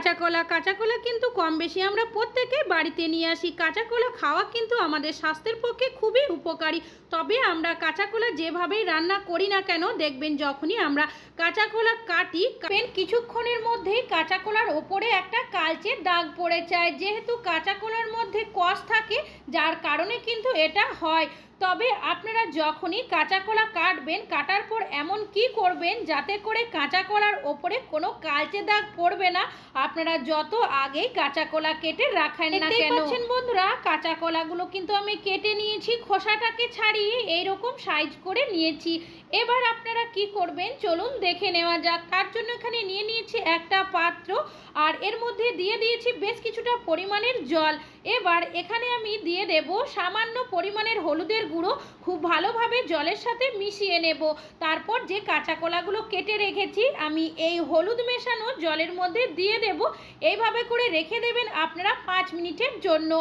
কাঁচা কলা কাঁচা কলা কিন্তু কম বেশি আমরা প্রত্যেকেই বাড়িতে নিয়ে আসি। কাঁচা কলা খাওয়া কিন্তু আমাদের স্বাস্থ্যের পক্ষে খুবই উপকারী। তবে আমরা কাঁচা কলা যেভাবেই রান্না করি না কেন দেখবেন যখনই আমরা কাঁচা কলা কাটি কিছুক্ষণের মধ্যেই কাঁচা কলার ওপরে একটা কালচে দাগ পড়ে যায়। যেহেতু কাঁচা কলার মধ্যে কষ থাকে যার কারণে কিন্তু এটা হয়। তবে আপনারা যখনই কাঁচা কলা কাটবেন কাটার পর এমন কি করবেন যাতে করে কাঁচা কলার ওপরে কোনো কালচে দাগ পড়বে না? আপনারা যত আগেই কাঁচা কলা কেটে রাখেন না কেন? বন্ধুরা কাঁচা কলাগুলো কিন্তু আমি কেটে নিয়েছি খোসাটাকে ছাড়িয়ে এইরকম সাইজ করে নিয়েছি। এবার আপনারা কি করবেন? চলুন দেখে নেওয়া যাক। তার জন্য এখানে নিয়ে নিয়েছি একটা পাত্র আর এর মধ্যে দিয়ে দিয়েছি বেশ কিছুটা পরিমাণের জল। এবার এখানে আমি দিয়ে দেব সামান্য পরিমাণের হলুদের গুঁড়ো। খুব ভালোভাবে জলের সাথে মিশিয়ে নেব। তারপর যে কাঁচা কলাগুলো কেটে রেখেছি, আমি এই হলুদ মেশানো জলের মধ্যে দিয়ে দেব। এইভাবে করে রেখে দেবেন আপনারা পাঁচ মিনিটের জন্য।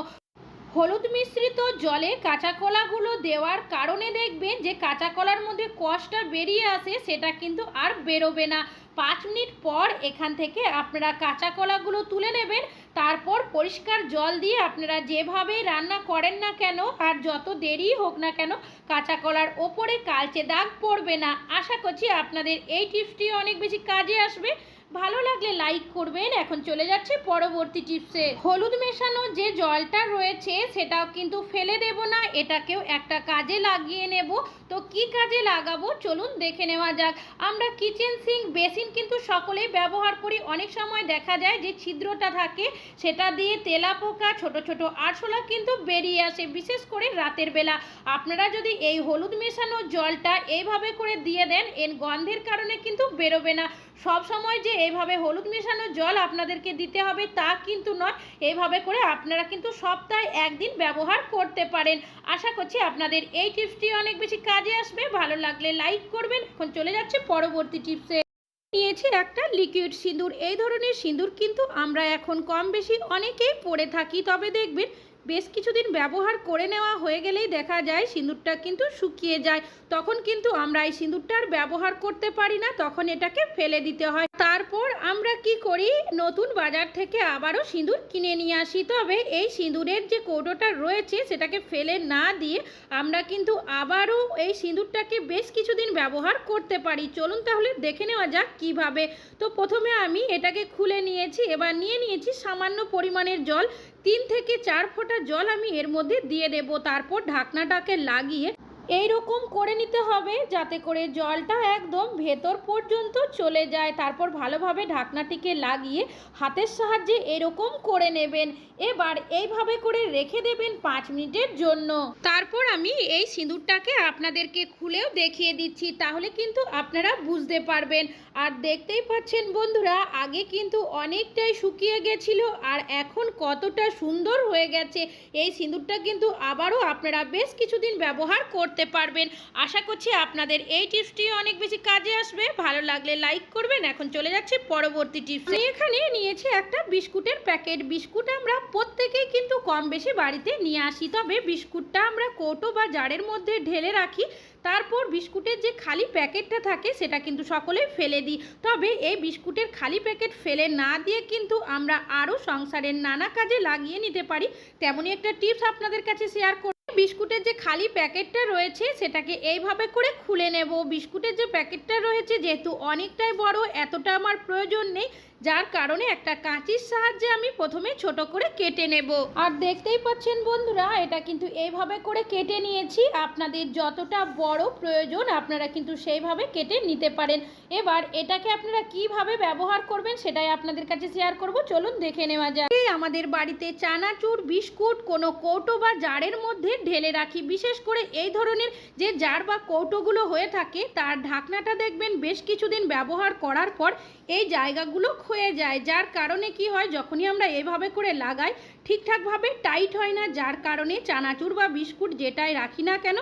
হলুদ মিশ্রিত জলে কাঁচা কলাগুলো দেওয়ার কারণে দেখবেন যে কাঁচা কলার মধ্যে কষটা বেরিয়ে আসে, সেটা কিন্তু আর বেরোবে না। পাঁচ মিনিট পর এখান থেকে আপনারা কাঁচা কলাগুলো তুলে নেবেন তারপর পরিষ্কার জল দিয়ে আপনারা যেভাবে রান্না করেন না কেন, আর যত দেরি হোক না কেন, কাঁচা কলার ওপরে কালচে দাগ পড়বে না। আশা করছি আপনাদের এই টিপসটি অনেক বেশি কাজে আসবে। ভালো লাগলে লাইক করবেন। এখন চলে যাচ্ছে পরবর্তী টিপসে। হলুদ মেশানো যে জলটা রয়েছে, সেটাও কিন্তু ফেলে দেব না। এটাকেও একটা কাজে লাগিয়ে নেব। তো কি কাজে লাগাবো? চলুন দেখে নেওয়া যাক। আমরা কিচেন সিঙ্ক, বেসিন কিন্তু সকলেই ব্যবহার করি। অনেক সময় দেখা যায় যে ছিদ্রটা থাকে সেটা দিয়ে তেলা পোকা ছোট ছোট আরশোলা কিন্তু বেরিয়ে আসে, বিশেষ করে রাতের বেলা। আপনারা যদি এই হলুদ মেশানো জলটা এইভাবে করে দিয়ে দেন, এর গন্ধের কারণে কিন্তু বেরোবে না। সব সময় যে এইভাবে হলুদ মেশানো জল আপনাদেরকে দিতে হবে, তা কিন্তু নয়। এইভাবে করে আপনারা কিন্তু সপ্তাহে একদিন ব্যবহার করতে পারেন। আশা করছি আপনাদের এই টিপসটি অনেক বেশি কাজে আসবে। ভালো লাগলে লাইক করবেন। এখন চলে যাচ্ছে পরবর্তী টিপসে। নিয়েছি একটা লিকুইড সিঁদুর। এই ধরনের সিঁদুর কিন্তু আমরা এখন কম বেশি অনেকেই পরে থাকি, তবে দেখবেন বেশ কিছুদিন ব্যবহার করে নেওয়া হয়ে গেলেই দেখা যায় সিঁদুরটা কিন্তু শুকিয়ে যায়। তখন কিন্তু আমরা এই সিঁদুরটার ব্যবহার করতে পারি না, তখন এটাকে ফেলে দিতে হয়। তারপর আমরা কি করি? নতুন বাজার থেকে আবারও সিঁদুর কিনে নিয়ে আসি। তবে এই সিঁদুরের যে কৌটোটা রয়েছে, সেটাকে ফেলে না দিয়ে আমরা কিন্তু আবারও এই সিঁদুরটাকে বেশ কিছুদিন ব্যবহার করতে পারি। চলুন তাহলে দেখে নেওয়া যাক কীভাবে। তো প্রথমে আমি এটাকে খুলে নিয়েছি। এবার নিয়ে নিয়েছি সামান্য পরিমাণের জল। তিন থেকে চার ফোঁটা জল আমি এর মধ্যে দিয়ে দেব। তারপর ঢাকনাটাকে লাগিয়ে এই রকম করে নিতে হবে যাতে করে জলটা একদম ভেতর পর্যন্ত চলে যায়। তারপর ভালোভাবে ঢাকনাটিকে লাগিয়ে হাতের সাহায্যে এরকম করে নেবেন। এবার এইভাবে করে রেখে দেবেন পাঁচ মিনিটের জন্য। তারপর আমি এই সিঁদুরটাকে আপনাদেরকে খুলেও দেখিয়ে দিচ্ছি। তাহলে কিন্তু আপনারা বুঝতে পারবেন। আর দেখতেই পাচ্ছেন বন্ধুরা, আগে কিন্তু অনেকটাই শুকিয়ে গেছিল আর এখন কতটা সুন্দর হয়ে গেছে। এই সিঁদুরটা কিন্তু আবারও আপনারা বেশ কিছুদিন ব্যবহার করতে পারবেন। আশা করছি আপনাদের এই টিপসটি অনেক বেশি কাজে আসবে। ভালো লাগলে লাইক করবেন। এখন চলে যাচ্ছে পরবর্তী টিপস আমি এখানে নিয়েছি একটা বিস্কুটের প্যাকেট। বিস্কুট আমরা প্রত্যেকেই কিন্তু কম বেশি বাড়িতে নিয়ে আসি। তবে বিস্কুটটা আমরা কৌটো বা জারের মধ্যে ঢেলে রাখি। তারপর বিস্কুটের যে খালি প্যাকেটটা থাকে, সেটা কিন্তু সকলে ফেলে দিই। তবে এই বিস্কুটের খালি প্যাকেট ফেলে না দিয়ে কিন্তু আমরা আরও সংসারের নানা কাজে লাগিয়ে নিতে পারি। তেমনই একটা টিপস আপনাদের কাছে শেয়ার বিস্কুটের যে খালি প্যাকেটটা রয়েছে, সেটাকে এইভাবে করে খুলে নেব। বিস্কুটের যে প্যাকেটটা রয়েছে, যেহেতু অনেকটাই বড়, এতটা আমার প্রয়োজন নেই। যার কারণে একটা কাঁচির সাহায্যে আমি প্রথমে ছোট করে কেটে নেব। আর দেখতেই পাচ্ছেন বন্ধুরা, এটা কিন্তু এইভাবে করে কেটে নিয়েছি। আপনাদের যতটা বড় প্রয়োজন, আপনারা কিন্তু সেইভাবে কেটে নিতে পারেন। এবার এটাকে আপনারা কীভাবে ব্যবহার করবেন সেটাই আপনাদের কাছে শেয়ার করব। চলুন দেখে নেওয়া যায় এই আমাদের বাড়িতে চানাচুর, বিস্কুট, কোনো কৌটো বা জারের মধ্যে ঢেলে রাখি। বিশেষ করে এই ধরনের যে জার বা কৌটোগুলো হয়ে থাকে, তার ঢাকনাটা দেখবেন বেশ কিছুদিন ব্যবহার করার পর এই জায়গাগুলো হয়ে যায়, যার কারণে কি হয়, যখনই আমরা এভাবে করে লাগাই, ঠিকঠাকভাবে টাইট হয় না, যার কারণে চানাচুর বা বিস্কুট যেটাই রাখি না কেন,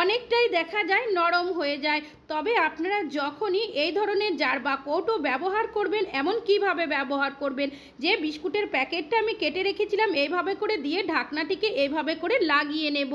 অনেকটাই দেখা যায় নরম হয়ে যায়। তবে আপনারা যখনই এই ধরনের জার বা কৌটো ব্যবহার করবেন, এমন কীভাবে ব্যবহার করবেন? যে বিস্কুটের প্যাকেটটা আমি কেটে রেখেছিলাম, এইভাবে করে দিয়ে ঢাকনাটিকে এইভাবে করে লাগিয়ে নেব।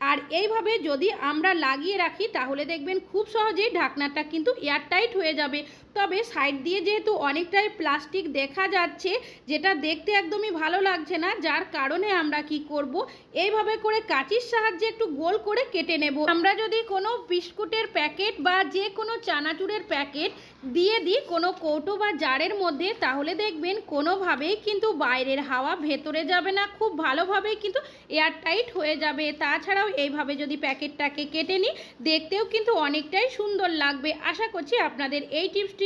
আর এইভাবে যদি আমরা লাগিয়ে রাখি, তাহলে দেখবেন খুব সহজেই ঢাকনাটা কিন্তু এয়ারটাইট হয়ে যাবে। তবে সাইড দিয়ে যেহেতু অনেকটাই প্লাস্টিক দেখা যাচ্ছে, যেটা দেখতে একদমই ভালো লাগছে না, যার কারণে আমরা কি করব? এইভাবে করে কাঁচির সাহায্যে একটু গোল করে কেটে নেব। আমরা যদি কোনো বিস্কুটের প্যাকেট বা যে কোনো চানাচুরের প্যাকেট দিয়ে দিই কোনো কৌটো বা জারের মধ্যে, তাহলে দেখবেন কোনোভাবেই কিন্তু বাইরের হাওয়া ভেতরে যাবে না, খুব ভালোভাবেই কিন্তু এয়ারটাইট হয়ে যাবে। তাছাড়াও এইভাবে যদি প্যাকেটটাকে কেটে নিই, দেখতেও কিন্তু অনেকটাই সুন্দর লাগবে। আশা করছি আপনাদের এই টিপসটি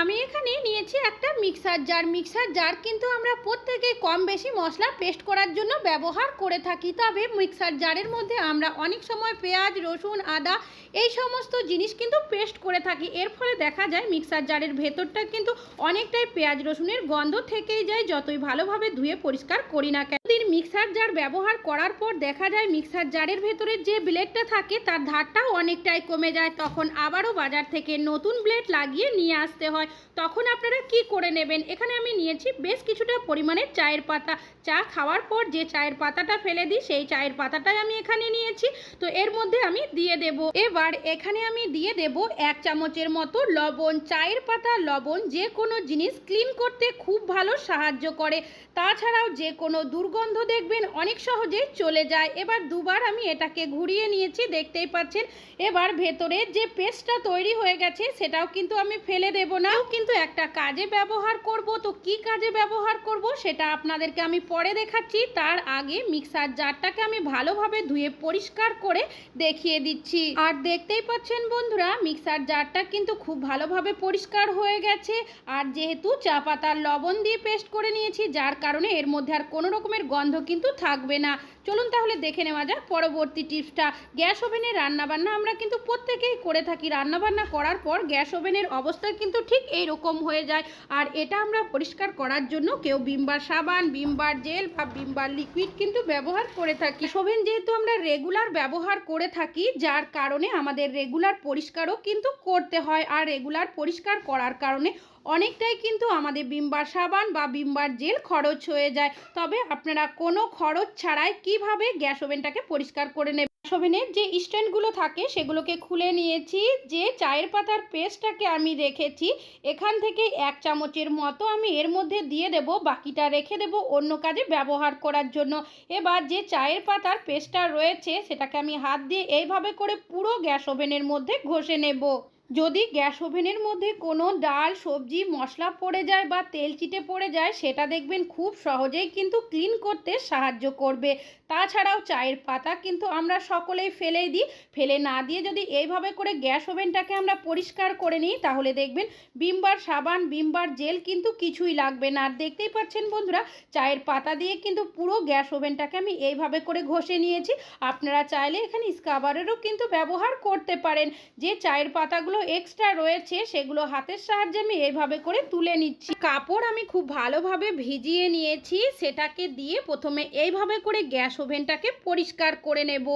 আমি এখানে নিয়েছি একটা মিক্সার জার মিক্সার জার কিন্তু আমরা প্রত্যেকে কম বেশি মশলা পেস্ট করার জন্য ব্যবহার করে থাকি। তবে মিক্সার জারের মধ্যে আমরা অনেক সময় পেঁয়াজ, রসুন, আদা এই সমস্ত জিনিস কিন্তু পেস্ট করে থাকি। এর ফলে দেখা যায় মিক্সার জারের ভেতরটা কিন্তু অনেকটাই পেঁয়াজ, রসুনের গন্ধ থেকেই যায়। যতই ভালোভাবে ধুয়ে পরিষ্কার করি না কেন দিন মিক্সার জার ব্যবহার করার পর দেখা যায় মিক্সার জারের ভেতরে যে ব্লেডটা থাকে, তার ধারটাও অনেকটাই কমে যায়। তখন আবারও বাজার থেকে নতুন ব্লেড লাগিয়ে নিয়ে আসতে হয়। তখন আপনারা কি করে নেবেন? এখানে আমি নিয়েছি বেশ কিছুটা পরিমাণে চায়ের পাতা। চা খাওয়ার পর যে চায়ের পাতাটা ফেলে দিই, সেই চায়ের পাতাটাই আমি এখানে নিয়েছি। তো এর মধ্যে আমি দিয়ে দেব। এবার এখানে আমি দিয়ে দেব এক চামচের মতো লবণ। চায়ের পাতা, লবণ যে কোনো জিনিস ক্লিন করতে খুব ভালো সাহায্য করে। তাছাড়াও যে কোনো দুর্গন্ধ দেখবেন, অনেক সহজেই চলে যায়। এবার দুবার আমি এটাকে ঘুরিয়ে নিয়েছি, দেখতেই পাচ্ছেন। এবার ভেতরে যে পেস্টটা তৈরি হয়ে গেছে, সেটাও কিন্তু আমি ফেলে দেব না। কিন্তু একটা কাজে ব্যবহার করব, তো কি কাজে ব্যবহার করব সেটা আপনাদেরকে আমি পরে দেখাচ্ছি। তার আগে মিক্সার জারটাকে আমি ভালোভাবে ধুয়ে পরিষ্কার করে দেখিয়ে দিচ্ছি। আর দেখতেই পাচ্ছেন বন্ধুরা, মিক্সার জারটা কিন্তু খুব ভালোভাবে পরিষ্কার হয়ে গেছে। আর যেহেতু চা পাতার লবণ দিয়ে পেস্ট করে নিয়েছি, যার কারণে এর মধ্যে আর কোনো রকমের গন্ধ কিন্তু থাকবে না। চলুন তাহলে দেখে নেওয়া যাক পরবর্তী টিপসটা। গ্যাস ওভেনে রান্নাবান্না আমরা কিন্তু প্রত্যেকেই করে থাকি। রান্নাবান্না করার পর গ্যাস ওভেনের অবস্থা কিন্তু ঠিক এই রকম হয়ে যায়। আর এটা আমরা পরিষ্কার করার জন্য কেউ বিমবার সাবান, বিমবার জেল বা বিমবার লিকুইড কিন্তু ব্যবহার করে থাকি। ওভেন যেহেতু আমরা রেগুলার ব্যবহার করে থাকি, যার কারণে আমাদের রেগুলার পরিষ্কারও কিন্তু করতে হয়। আর রেগুলার পরিষ্কার করার কারণে অনেকটাই কিন্তু আমাদের বিমবার সাবান বা বিমবার জেল খরচ হয়ে যায়। তবে আপনারা কোনো খরচ ছাড়াই কীভাবে গ্যাস ওভেনটাকে পরিষ্কার করে নেবেন? গ্যাস ওভেনের যে স্ট্যান্ডগুলো থাকে, সেগুলোকে খুলে নিয়েছি। যে চায়ের পাতার পেস্টটাকে আমি রেখেছি, এখান থেকে এক চামচের মতো আমি এর মধ্যে দিয়ে দেব। বাকিটা রেখে দেব অন্য কাজে ব্যবহার করার জন্য। এবার যে চায়ের পাতার পেস্টটা রয়েছে, সেটাকে আমি হাত দিয়ে এইভাবে করে পুরো গ্যাস ওভেনের মধ্যে ঘষে নেব। যদি গ্যাস ওভেনের মধ্যে কোনো ডাল, সবজি, মশলা পড়ে যায় বা তেল চিটে পড়ে যায়, সেটা দেখবেন খুব সহজেই কিন্তু ক্লিন করতে সাহায্য করবে। তাছাড়াও চায়ের পাতা কিন্তু আমরা সকলেই ফেলেই দিই। ফেলে না দিয়ে যদি এইভাবে করে গ্যাস ওভেনটাকে আমরা পরিষ্কার করে নিই, তাহলে দেখবেন বিমবার সাবান, বিমবার জেল কিন্তু কিছুই লাগবে না। আর দেখতেই পাচ্ছেন বন্ধুরা, চায়ের পাতা দিয়ে কিন্তু পুরো গ্যাস ওভেনটাকে আমি এইভাবে করে ঘষে নিয়েছি। আপনারা চাইলে এখানে স্কাবারেরও কিন্তু ব্যবহার করতে পারেন। যে চায়ের পাতাগুলো এক্সট্রা রয়েছে, সেগুলো হাতের সাহায্যে আমি এইভাবে করে তুলে নিচ্ছি। কাপড় আমি খুব ভালোভাবে ভিজিয়ে নিয়েছি। সেটাকে দিয়ে প্রথমে এইভাবে করে গ্যাস ওভেনটাকে পরিষ্কার করে নেব।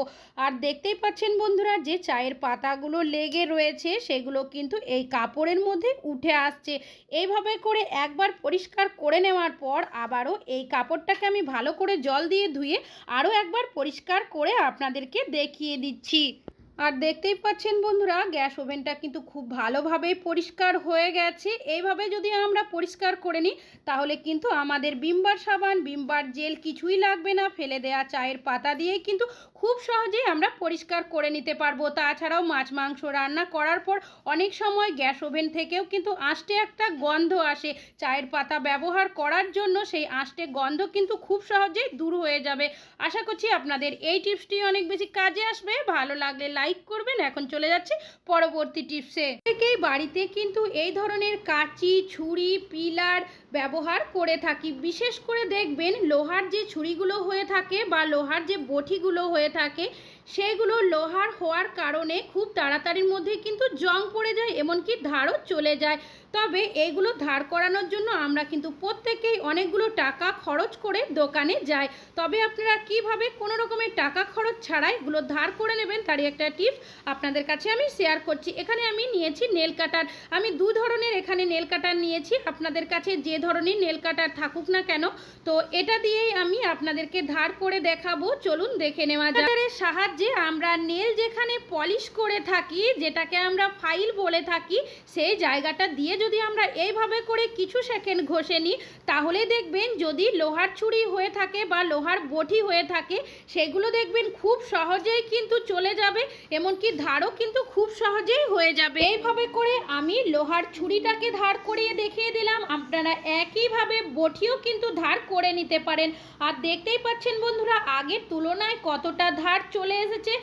আর দেখতেই পাচ্ছেন বন্ধুরা, যে চায়ের পাতাগুলো লেগে রয়েছে, সেগুলো কিন্তু এই কাপড়ের মধ্যে উঠে আসছে। এইভাবে করে একবার পরিষ্কার করে নেওয়ার পর আবারও এই কাপড়টাকে আমি ভালো করে জল দিয়ে ধুয়ে আরও একবার পরিষ্কার করে আপনাদেরকে দেখিয়ে দিচ্ছি। আর দেখতেই পাচ্ছেন বন্ধুরা, গ্যাস ওভেনটা কিন্তু খুব ভালোভাবে পরিষ্কার হয়ে গেছে। এইভাবে যদি আমরা পরিষ্কার করে নিই, তাহলে কিন্তু আমাদের বিমবার সাবান, বিমবার জেল কিছুই লাগবে না। ফেলে দেওয়া চায়ের পাতা দিয়েই কিন্তু খুব সহজেই আমরা পরিষ্কার করে নিতে পারব। তাছাড়াও মাছ মাংস রান্না করার পর অনেক সময় গ্যাস ওভেন থেকেও কিন্তু আঁশটে একটা গন্ধ আসে। চায়ের পাতা ব্যবহার করার জন্য সেই আঁশটে গন্ধ কিন্তু খুব সহজেই দূর হয়ে যাবে। আশা করছি আপনাদের এই টিপসটি অনেক বেশি কাজে আসবে। ভালো লাগলে লাইক করবেন। এখন চলে যাচ্ছে পরবর্তী টিপসে থেকেই বাড়িতে কিন্তু এই ধরনের কাঁচি, ছুরি, পিলার ব্যবহার করে থাকি। বিশেষ করে দেখবেন লোহার যে ছুরিগুলো হয়ে থাকে বা লোহার যে বটিগুলো হয়ে থাকে সেইগুলো লোহার হওয়ার কারণে খুব তাড়াতাড়ির মধ্যে কিন্তু জং পড়ে যায়, এমনকি ধারও চলে যায়। তবে এইগুলো ধার করানোর জন্য আমরা কিন্তু প্রত্যেকেই অনেকগুলো টাকা খরচ করে দোকানে যাই। তবে আপনারা কীভাবে কোনো রকমের টাকা খরচ ছাড়াই এগুলো ধার করে নেবেন, তারই একটা টিপস আপনাদের কাছে আমি শেয়ার করছি। এখানে আমি নিয়েছি নেল কাটার। আমি দু ধরনের এখানে নেল কাটার নিয়েছি। আপনাদের কাছে যে ধরনের নেল কাটার থাকুক না কেন, তো এটা দিয়েই আমি আপনাদেরকে ধার করে দেখাবো। চলুন দেখে নেওয়া যায় সাহায্যে আমরা নেল যেখানে পলিশ করে থাকি, যেটাকে আমরা ফাইল বলে থাকি, সেই জায়গাটা দিয়ে যদি আমরা এইভাবে করে কিছু সেকেন্ড ঘষে নিই, তাহলে দেখবেন যদি লোহার ছুরি হয়ে থাকে বা লোহার বটি হয়ে থাকে, সেগুলো দেখবেন খুব সহজেই কিন্তু চলে যাবে, এমনকি ধারও কিন্তু খুব সহজেই হয়ে যাবে। এইভাবে করে আমি লোহার ছুরিটাকে ধার করিয়ে দেখিয়ে দিলাম। আপনারা একইভাবে বটিও কিন্তু ধার করে নিতে পারেন। আর দেখতেই পাচ্ছেন বন্ধুরা, আগের তুলনায় কতটা ধার চলে এসেছে।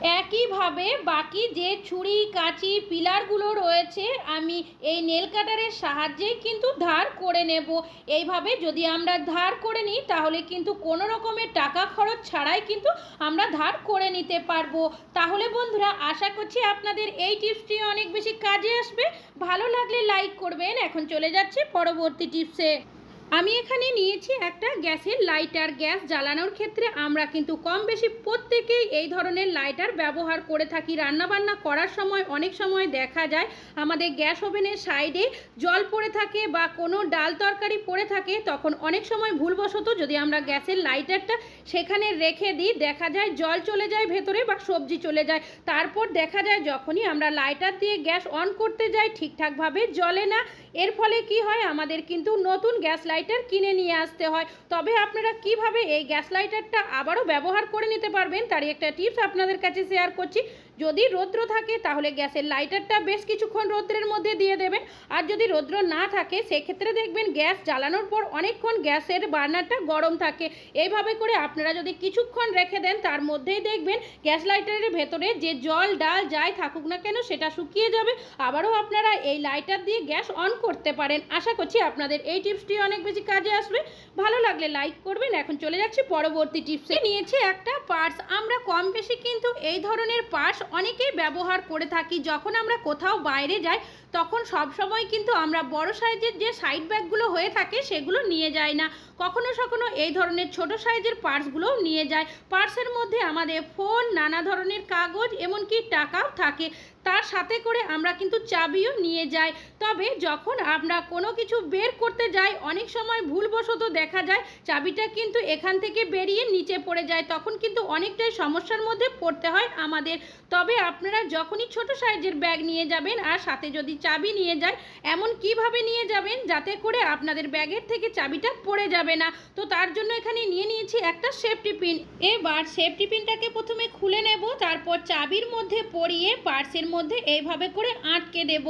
একইভাবে বাকি যে ছুরি, কাঁচি, পিলারগুলো রয়েছে, আমি এই নেল কাটারের সাহায্যেই কিন্তু ধার করে নেব। এইভাবে যদি আমরা ধার করে নিই, তাহলে কিন্তু কোনো রকমের টাকা খরচ ছাড়াই কিন্তু আমরা ধার করে নিতে পারব। তাহলে বন্ধুরা, আশা করছি আপনাদের এই টিপসটি অনেক বেশি কাজে আসবে। ভালো লাগলে লাইক করবেন। এখন চলে যাচ্ছে পরবর্তী টিপসে। আমি এখানে নিয়েছি একটা গ্যাসের লাইটার। গ্যাস জ্বালানোর ক্ষেত্রে আমরা কিন্তু কম বেশি প্রত্যেকেই এই ধরনের লাইটার ব্যবহার করে থাকি। রান্নাবান্না করার সময় অনেক সময় দেখা যায় আমাদের গ্যাস ওভেনের সাইডে জল পড়ে থাকে বা কোনো ডাল তরকারি পড়ে থাকে, তখন অনেক সময় ভুলবশত যদি আমরা গ্যাসের লাইটারটা সেখানে রেখে দিই, দেখা যায় জল চলে যায় ভেতরে বা সবজি চলে যায়। তারপর দেখা যায় যখনই আমরা লাইটার দিয়ে গ্যাস অন করতে যাই, ঠিকঠাকভাবে জ্বলে না। এর ফলে কি হয়? আমাদের কিন্তু নতুন গ্যাস লাইটার কিনে নিয়ে আসতে হয়। তবে আপনারা কীভাবে এই গ্যাস লাইটারটা আবারও ব্যবহার করে নিতে পারবেন, তারই একটা টিপস আপনাদের কাছে শেয়ার করছি। যদি রৌদ্র থাকে, তাহলে গ্যাসের লাইটারটা বেশ কিছুক্ষণ রৌদ্রের মধ্যে দিয়ে দেবেন। আর যদি রৌদ্র না থাকে, সেক্ষেত্রে দেখবেন গ্যাস জ্বালানোর পর অনেকক্ষণ গ্যাসের বার্নারটা গরম থাকে। এইভাবে করে আপনারা যদি কিছুক্ষণ রেখে দেন, তার মধ্যেই দেখবেন গ্যাস লাইটারের ভেতরে যে জল, ডাল যাই থাকুক না কেন, সেটা শুকিয়ে যাবে। আবারও আপনারা এই লাইটার দিয়ে গ্যাস অন করতে পারেন। আশা করছি আপনাদের এই টিপসটি অনেক বেশি কাজে আসবে। ভালো লাগলে লাইক করবেন। এখন চলে যাচ্ছি পরবর্তী টিপসে। নিয়েছি একটা পার্স। আমরা কম বেশি কিন্তু এই ধরনের পার্স অনেকেই ব্যবহার করে থাকি। যখন আমরা কোথাও বাইরে যাই, তখন সব সময় কিন্তু আমরা বড় সাইজের যে সাইড ব্যাগগুলো হয়ে থাকে, সেগুলো নিয়ে যাই না। কখনো কখনো এই ধরনের ছোট সাইজের পার্সগুলোও নিয়ে যায় পার্সের মধ্যে আমাদের ফোন নানা ধরনের কাগজ, এমনকি টাকাও থাকে। তার সাথে করে আমরা কিন্তু চাবিও নিয়ে যাই। তবে যখন আমরা কোনো কিছু বের করতে যাই, অনেক সময় ভুলবশত দেখা যায়, চাবিটা কিন্তু এখান থেকে বেরিয়ে নিচে পড়ে যায়। তখন কিন্তু অনেকটাই সমস্যার মধ্যে পড়তে হয় আমাদের। তবে আপনারা যখনই ছোট সাইজের ব্যাগ নিয়ে যাবেন আর সাথে যদি চাবি নিয়ে যায় এমন কীভাবে নিয়ে যাবেন যাতে করে আপনাদের ব্যাগের থেকে চাবিটা পড়ে যাবে না? তো তার জন্য এখানে নিয়ে নিয়েছি একটা সেফটি পিন। এবার সেফটি পিনটাকে প্রথমে খুলে তারপর চাবির মধ্যে পরিয়ে পার্সের মধ্যে এইভাবে করে আটকে দেব।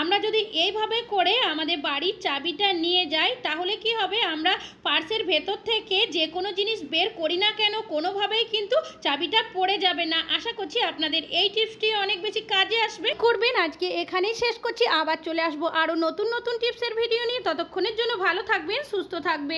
আমরা যদি এইভাবে করে আমাদের বাড়ির চাবিটা নিয়ে যাই, তাহলে কি হবে? আমরা পার্সের ভেতর থেকে যে কোনো জিনিস বের করি না কেন, কোনোভাবেই কিন্তু চাবিটা পড়ে যাবে না। আশা করছি আপনাদের এই টিপসটি অনেক বেশি কাজে আসবে। করবেন, আজকে এখানেই শেষ করছি। আবার চলে আসব আরও নতুন নতুন টিপসের ভিডিও নিয়ে। ততক্ষণের জন্য ভালো থাকবেন, সুস্থ থাকবেন।